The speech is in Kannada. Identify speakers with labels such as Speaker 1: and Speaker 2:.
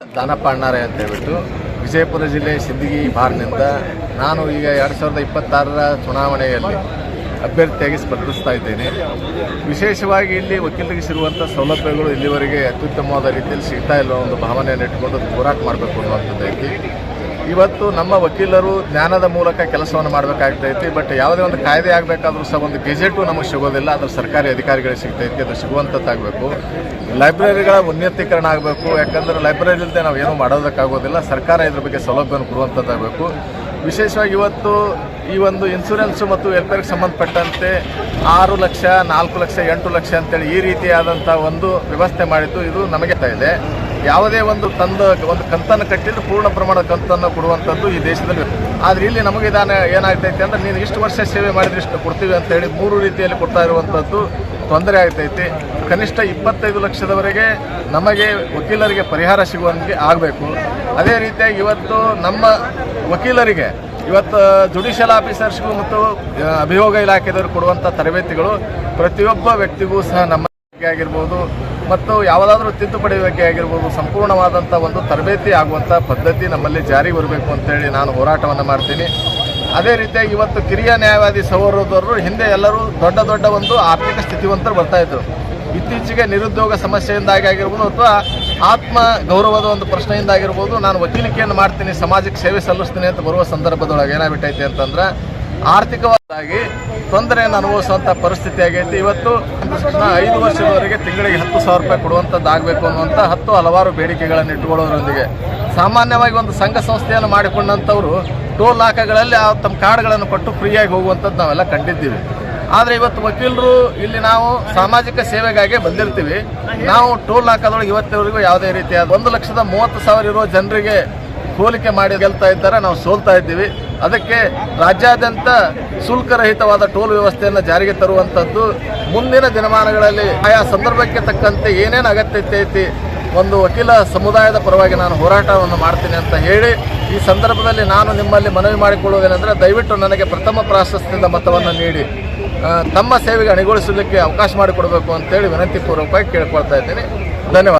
Speaker 1: ದಾನಪ್ಪ ಅಣ್ಣಾರೆ ಅಂತ ಹೇಳ್ಬಿಟ್ಟು ವಿಜಯಪುರ ಜಿಲ್ಲೆ ಸಿಂದಗಿ ಬಾರ್ನಿಂದ ನಾನು ಈಗ ಎರಡು ಸಾವಿರದ ಇಪ್ಪತ್ತಾರರ ಚುನಾವಣೆಯಲ್ಲಿ ಅಭ್ಯರ್ಥಿಯಾಗಿ ಸ್ಪರ್ಧಿಸ್ತಾ ಇದ್ದೇನೆ. ವಿಶೇಷವಾಗಿ ಇಲ್ಲಿ ವಕೀಲರಿಗೆ ಸಿಗುವಂಥ ಸೌಲಭ್ಯಗಳು ಇಲ್ಲಿವರೆಗೆ ಅತ್ಯುತ್ತಮವಾದ ರೀತಿಯಲ್ಲಿ ಸಿಗ್ತಾ ಇಲ್ಲ ಒಂದು ಭಾವನೆಯನ್ನು ಇಟ್ಕೊಂಡು ಹೋರಾಟ ಮಾಡಬೇಕು ಅನ್ನುವಂಥದ್ದು ಐತಿ ಇವತ್ತು ನಮ್ಮ ವಕೀಲರು ಜ್ಞಾನದ ಮೂಲಕ ಕೆಲಸವನ್ನು ಮಾಡಬೇಕಾಗ್ತೈತಿ, ಬಟ್ ಯಾವುದೇ ಒಂದು ಕಾಯ್ದೆ ಆಗಬೇಕಾದ್ರೂ ಸಹ ಒಂದು ಗೆಜೆಟು ನಮಗೆ ಸಿಗೋದಿಲ್ಲ. ಅದು ಸರ್ಕಾರಿ ಅಧಿಕಾರಿಗಳಿಗೆ ಸಿಗ್ತೈತಿ, ಅದು ಸಿಗುವಂಥದ್ದಾಗಬೇಕು. ಲೈಬ್ರರಿಗಳ ಉನ್ನತೀಕರಣ ಆಗಬೇಕು. ಯಾಕಂದರೆ ಲೈಬ್ರರಿ ಇಲ್ಲದೆ ನಾವು ಏನೂ ಮಾಡೋದಕ್ಕಾಗೋದಿಲ್ಲ. ಸರ್ಕಾರ ಇದ್ರ ಬಗ್ಗೆ ಸೌಲಭ್ಯವನ್ನು ಕೊಡುವಂಥದ್ದಾಗಬೇಕು. ವಿಶೇಷವಾಗಿ ಇವತ್ತು ಈ ಒಂದು ಇನ್ಸೂರೆನ್ಸು ಮತ್ತು ವೆಲ್ಫೇರ್ಗೆ ಸಂಬಂಧಪಟ್ಟಂತೆ ಆರು ಲಕ್ಷ, ನಾಲ್ಕು ಲಕ್ಷ, ಎಂಟು ಲಕ್ಷ ಅಂತೇಳಿ ಈ ರೀತಿಯಾದಂಥ ಒಂದು ವ್ಯವಸ್ಥೆ ಮಾಡಿದ್ದು ಇದು ನಮಗೆ ಇದೆ. ಯಾವುದೇ ಒಂದು ತಂದ ಒಂದು ಕಂತನ್ನು ಕಟ್ಟಿದ್ರೆ ಪೂರ್ಣ ಪ್ರಮಾಣದ ಕಂತನ್ನು ಕೊಡುವಂಥದ್ದು ಈ ದೇಶದಲ್ಲಿ. ಆದರೆ ಇಲ್ಲಿ ನಮಗೆ ಇದಾನೆ ಏನಾಗ್ತೈತೆ ಅಂದ್ರೆ ನೀನು ಇಷ್ಟು ವರ್ಷ ಸೇವೆ ಮಾಡಿದ್ರೆ ಇಷ್ಟು ಕೊಡ್ತೀವಿ ಅಂತ ಹೇಳಿ ಮೂರು ರೀತಿಯಲ್ಲಿ ಕೊಡ್ತಾ ಇರುವಂಥದ್ದು ತೊಂದರೆ ಆಗ್ತೈತಿ. ಕನಿಷ್ಠ ಇಪ್ಪತ್ತೈದು ಲಕ್ಷದವರೆಗೆ ನಮಗೆ ವಕೀಲರಿಗೆ ಪರಿಹಾರ ಸಿಗುವಂತೆ ಆಗಬೇಕು. ಅದೇ ರೀತಿಯಾಗಿ ಇವತ್ತು ನಮ್ಮ ವಕೀಲರಿಗೆ ಇವತ್ತು ಜುಡಿಷಿಯಲ್ ಆಫೀಸರ್ಸ್ಗೂ ಮತ್ತು ಅಭಿಯೋಗ ಇಲಾಖೆದವರು ಕೊಡುವಂಥ ತರಬೇತಿಗಳು ಪ್ರತಿಯೊಬ್ಬ ವ್ಯಕ್ತಿಗೂ ಸಹ ನಮ್ಮ ಆಗಿರ್ಬೋದು ಮತ್ತು ಯಾವುದಾದ್ರೂ ತಿದ್ದುಪಡಿ ಬಗ್ಗೆ ಆಗಿರ್ಬೋದು ಸಂಪೂರ್ಣವಾದಂಥ ಒಂದು ತರಬೇತಿ ಆಗುವಂಥ ಪದ್ಧತಿ ನಮ್ಮಲ್ಲಿ ಜಾರಿಗೆ ಬರಬೇಕು ಅಂತೇಳಿ ನಾನು ಹೋರಾಟವನ್ನು ಮಾಡ್ತೀನಿ. ಅದೇ ರೀತಿಯಾಗಿ ಇವತ್ತು ಕಿರಿಯ ನ್ಯಾಯವಾದಿ ಸಹೋದರರು ಹಿಂದೆ ಎಲ್ಲರೂ ದೊಡ್ಡ ದೊಡ್ಡ ಒಂದು ಆರ್ಥಿಕ ಸ್ಥಿತಿವಂತರು ಬರ್ತಾ ಇದ್ರು. ಇತ್ತೀಚೆಗೆ ನಿರುದ್ಯೋಗ ಸಮಸ್ಯೆಯಿಂದಾಗಿ ಆಗಿರ್ಬೋದು ಅಥವಾ ಆತ್ಮ ಗೌರವದ ಒಂದು ಪ್ರಶ್ನೆಯಿಂದ ಆಗಿರ್ಬೋದು ನಾನು ವಕೀಲಿಕೆಯನ್ನು ಮಾಡ್ತೀನಿ, ಸಮಾಜಕ್ಕೆ ಸೇವೆ ಸಲ್ಲಿಸ್ತೀನಿ ಅಂತ ಬರುವ ಸಂದರ್ಭದೊಳಗೆ ಏನಾಗ್ಬಿಟ್ಟೈತೆ ಅಂತಂದ್ರೆ ಆರ್ಥಿಕವಾಗಿ ತೊಂದರೆಯನ್ನು ಅನುಭವಿಸುವಂಥ ಪರಿಸ್ಥಿತಿ ಆಗೈತಿ. ಇವತ್ತು ಐದು ವರ್ಷದವರೆಗೆ ತಿಂಗಳಿಗೆ ಹತ್ತು ಸಾವಿರ ರೂಪಾಯಿ ಕೊಡುವಂಥದ್ದು ಆಗಬೇಕು ಅನ್ನುವಂಥ ಹತ್ತು ಹಲವಾರು ಬೇಡಿಕೆಗಳನ್ನು ಇಟ್ಟುಕೊಳ್ಳೋದ್ರೊಂದಿಗೆ. ಸಾಮಾನ್ಯವಾಗಿ ಒಂದು ಸಂಘ ಸಂಸ್ಥೆಯನ್ನು ಮಾಡಿಕೊಂಡಂಥವರು ಟೋಲ್ ನಾಕಗಳಲ್ಲಿ ತಮ್ಮ ಕಾರ್ಡ್ಗಳನ್ನು ಕೊಟ್ಟು ಫ್ರೀಯಾಗಿ ಹೋಗುವಂಥದ್ದು ನಾವೆಲ್ಲ ಕಂಡಿದ್ದೀವಿ. ಆದರೆ ಇವತ್ತು ವಕೀಲರು, ಇಲ್ಲಿ ನಾವು ಸಾಮಾಜಿಕ ಸೇವೆಗಾಗಿ ಬಂದಿರ್ತೀವಿ. ನಾವು ಟೋಲ್ ನಾಕದೊಳಗೆ ಇವತ್ತಿನವರೆಗೂ ಯಾವುದೇ ರೀತಿಯಾದ ಒಂದು ಲಕ್ಷದ ಮೂವತ್ತು ಸಾವಿರ ಇರೋ ಜನರಿಗೆ ಹೋಲಿಕೆ ಮಾಡಿ ಗೆಲ್ತಾ ಇದ್ದಾರೆ, ನಾವು ಸೋಲ್ತಾ ಇದ್ದೀವಿ. ಅದಕ್ಕೆ ರಾಜ್ಯಾದ್ಯಂತ ಶುಲ್ಕರಹಿತವಾದ ಟೋಲ್ ವ್ಯವಸ್ಥೆಯನ್ನು ಜಾರಿಗೆ ತರುವಂಥದ್ದು ಮುಂದಿನ ದಿನಮಾನಗಳಲ್ಲಿ ಆಯಾ ಸಂದರ್ಭಕ್ಕೆ ತಕ್ಕಂತೆ ಏನೇನು ಅಗತ್ಯತೆ ಐತಿ ಒಂದು ವಕೀಲ ಸಮುದಾಯದ ಪರವಾಗಿ ನಾನು ಹೋರಾಟವನ್ನು ಮಾಡ್ತೀನಿ ಅಂತ ಹೇಳಿ ಈ ಸಂದರ್ಭದಲ್ಲಿ ನಾನು ನಿಮ್ಮಲ್ಲಿ ಮನವಿ ಮಾಡಿಕೊಳ್ಳುವುದೇನೆಂದರೆ ದಯವಿಟ್ಟು ನನಗೆ ಪ್ರಥಮ ಪ್ರಾಶಸ್ತ್ಯದ ಮತವನ್ನು ನೀಡಿ ತಮ್ಮ ಸೇವೆಗೆ ಅಣಿಗೊಳಿಸಲಿಕ್ಕೆ ಅವಕಾಶ ಮಾಡಿಕೊಡಬೇಕು ಅಂತೇಳಿ ವಿನಂತಿಪೂರ್ವಕವಾಗಿ ಕೇಳ್ಕೊಳ್ತಾ ಇದ್ದೀನಿ. ಧನ್ಯವಾದ.